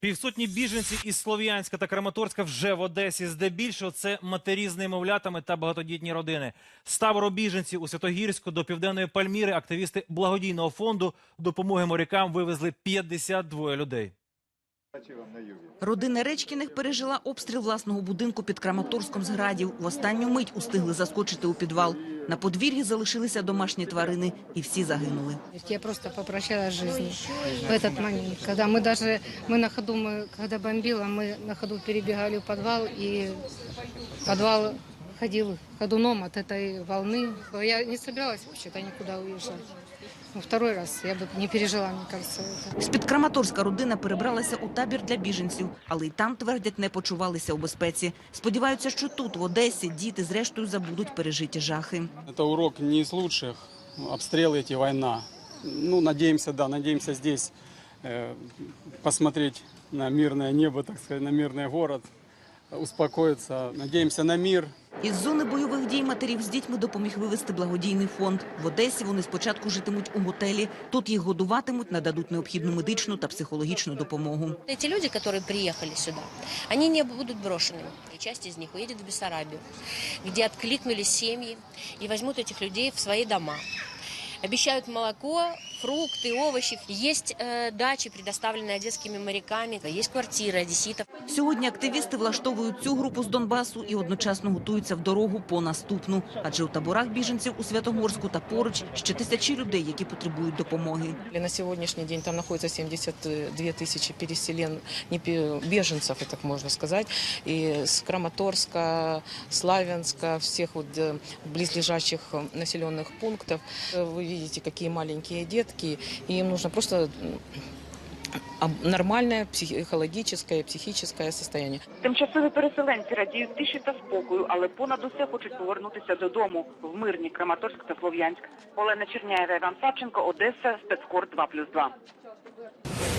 Півсотні біженців із Слов'янська та Краматорська вже в Одесі. Здебільшого це матері з немовлятами та багатодітні родини. З табору біженців у Святогірську до південної Пальміри активісти благодійного фонду допомоги морякам вивезли 52 людей. Родина Речкіних пережила обстріл власного будинку під Краматорськом з градів. В останню мить устигли заскочити у підвал. На подвір'ї залишилися домашні тварини, і всі загинули. Я просто попрощалась с жизнью в этот момент, когда мы даже, мы на ходу, мы, когда бомбило, мы на ходу перебегали в подвал, и подвал ходил ходуном от этой волны. Я не собиралась вообще-то никуда уезжать. Но второй раз я бы не пережила, мне кажется, это. З-під Краматорська родина перебралася у табір для біженців, але й там, твердять, не почувалися у безпеці. Сподіваються, що тут, в Одесі, діти зрештою забудуть пережиті жахи. Это урок не из лучших. Обстрелы эти, война. Ну, надеемся, да, надеемся здесь э, посмотреть на мирное небо, так сказать, на мирный город, успокоиться. Надеемся на мир. Із зони бойових дій матерів з дітьми допоміг вивезти благодійний фонд. В Одесі вони спочатку житимуть у готелі. Тут їх годуватимуть, нададуть необхідну медичну та психологічну допомогу. Эти люди, которые приехали сюда, они не будут брошенными. И часть из них уедет в Бессарабию, где откликнулись семьи и возьмут этих людей в свои дома. Обещают молоко, фрукты, овощи. Есть э, дачи, предоставленные одесскими моряками, есть квартиры одесситов. Сьогодні активісти влаштовують цю групу з Донбасу і одночасно готуються в дорогу по наступну. Адже у таборах біженців у Святогорську та поруч ще тисячі людей, які потребують допомоги. На сегодняшний день там находится 72 тысячи переселен, не пе- беженцев, и так можно сказать, и с Краматорска, Славянска, всех вот э, близлежащих э, населенных пунктов. Э, Вы видите, какие маленькие детки, и им нужно просто м, психологічне, психічне состояние. Тимчасові переселенці радіють тиші та спокою, але понад усе хочуть повернутися додому в мирні Краматорськ та Слов'янськ. Олена Черняєва, Іван Савченко, Одеса, спецкор 2+,2.